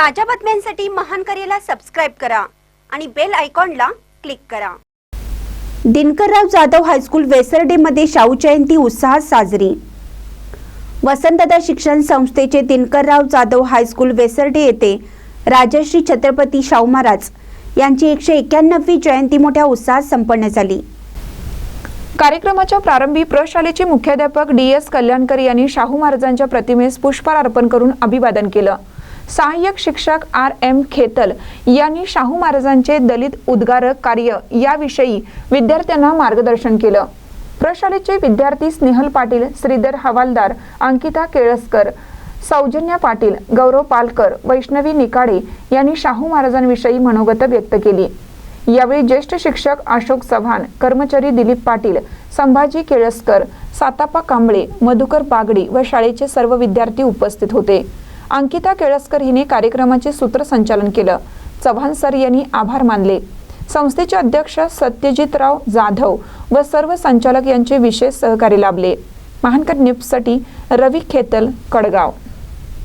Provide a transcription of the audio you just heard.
ताज्या बातम्यांसाठी महान करेला सबस्क्राईब करा आणि बेल आयकॉनला क्लिक करा. दिनकरराव जाधव हायस्कूल वेसर्डेमध्ये शाहू जयंती उत्साहात साजरी. वसंतदा शिक्षण संस्थेचे दिनकरराव जाधव हायस्कूल वेसरडे येथे राजश्री छत्रपती शाहू महाराज यांची एकशे एक्क्याण्णवी जयंती मोठ्या उत्साहात संपन्न झाली. कार्यक्रमाच्या प्रारंभी प्रशालेचे मुख्याध्यापक डी एस कल्याणकर यांनी शाहू महाराजांच्या प्रतिमेस पुष्पहार अर्पण करून अभिवादन केलं. सहाय्यक शिक्षक आर एम खेतल यांनी शाहू महाराजांचे दलित उद्गारक कार्य याविषयी विद्यार्थ्यांना मार्गदर्शन केलं. प्रशालेचे विद्यार्थी स्नेहल पाटील श्रीधर हवालदार अंकिता केळसकर सौजन्या पाटील गौरव पालकर वैष्णवी निकाडे यांनी शाहू महाराजांविषयी मनोगत व्यक्त केली. यावेळी ज्येष्ठ शिक्षक अशोक चव्हाण कर्मचारी दिलीप पाटील संभाजी केळसकर सातापा कांबळे मधुकर बागडी व शाळेचे सर्व विद्यार्थी उपस्थित होते. अंकिता केळसकर हिने कार्यक्रमाचे सूत्रसंचालन केलं. चव्हाण सर यांनी आभार मानले. संस्थेचे अध्यक्ष सत्यजितराव जाधव व सर्व संचालक यांचे विशेष सहकार्य लाभले. महानकर न्यूजसाठी रवी खेतल कडगाव.